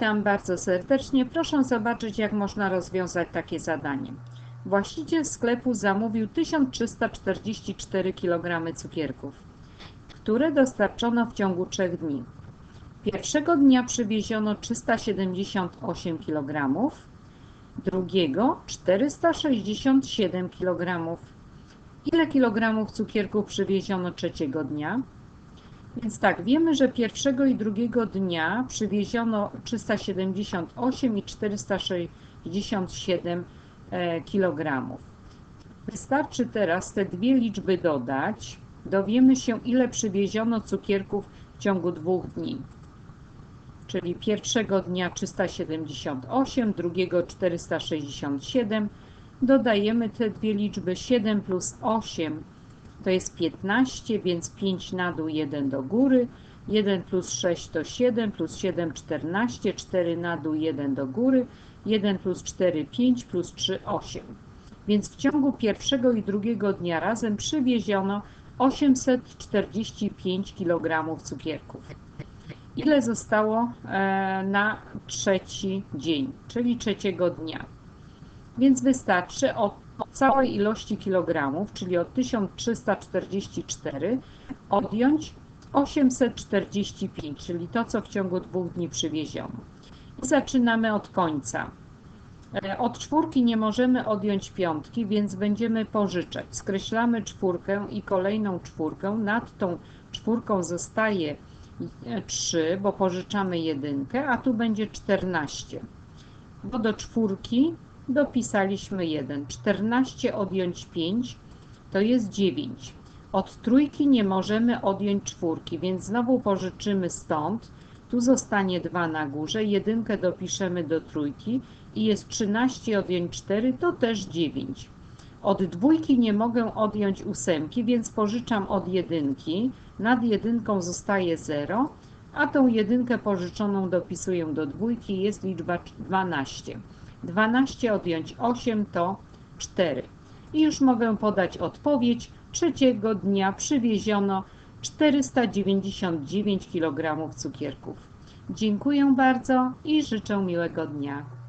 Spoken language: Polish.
Witam bardzo serdecznie. Proszę zobaczyć, jak można rozwiązać takie zadanie. Właściciel sklepu zamówił 1344 kg cukierków, które dostarczono w ciągu 3 dni. Pierwszego dnia przywieziono 378 kg, drugiego 467 kg. Ile kilogramów cukierków przywieziono trzeciego dnia? Więc tak, wiemy, że pierwszego i drugiego dnia przywieziono 378 i 467 kg. Wystarczy teraz te dwie liczby dodać. Dowiemy się, ile przywieziono cukierków w ciągu dwóch dni. Czyli pierwszego dnia 378, drugiego 467. Dodajemy te dwie liczby 7 plus 8 to jest 15, więc 5 na dół, 1 do góry. 1 plus 6 to 7, plus 7 14, 4 na dół, 1 do góry. 1 plus 4 5, plus 3 8. Więc w ciągu pierwszego i drugiego dnia razem przywieziono 845 kg cukierków. Ile zostało e, na trzeci dzień, czyli trzeciego dnia? Więc wystarczy od całej ilości kilogramów, czyli od 1344, odjąć 845, czyli to, co w ciągu dwóch dni przywieziono. I zaczynamy od końca. E, od czwórki nie możemy odjąć piątki, więc będziemy pożyczać. Skreślamy czwórkę i kolejną czwórkę. Nad tą czwórką zostaje 3, bo pożyczamy jedynkę, a tu będzie 14. Bo do czwórki dopisaliśmy 1. 14 odjąć 5 to jest 9. Od trójki nie możemy odjąć czwórki, więc znowu pożyczymy stąd. Tu zostanie 2 na górze, jedynkę dopiszemy do trójki i jest 13 odjąć 4 to też 9. Od dwójki nie mogę odjąć ósemki, więc pożyczam od jedynki. Nad jedynką zostaje 0, a tą jedynkę pożyczoną dopisuję do dwójki, jest liczba 12. 12 odjąć 8 to 4. I już mogę podać odpowiedź. Trzeciego dnia przywieziono 499 kg cukierków. Dziękuję bardzo i życzę miłego dnia.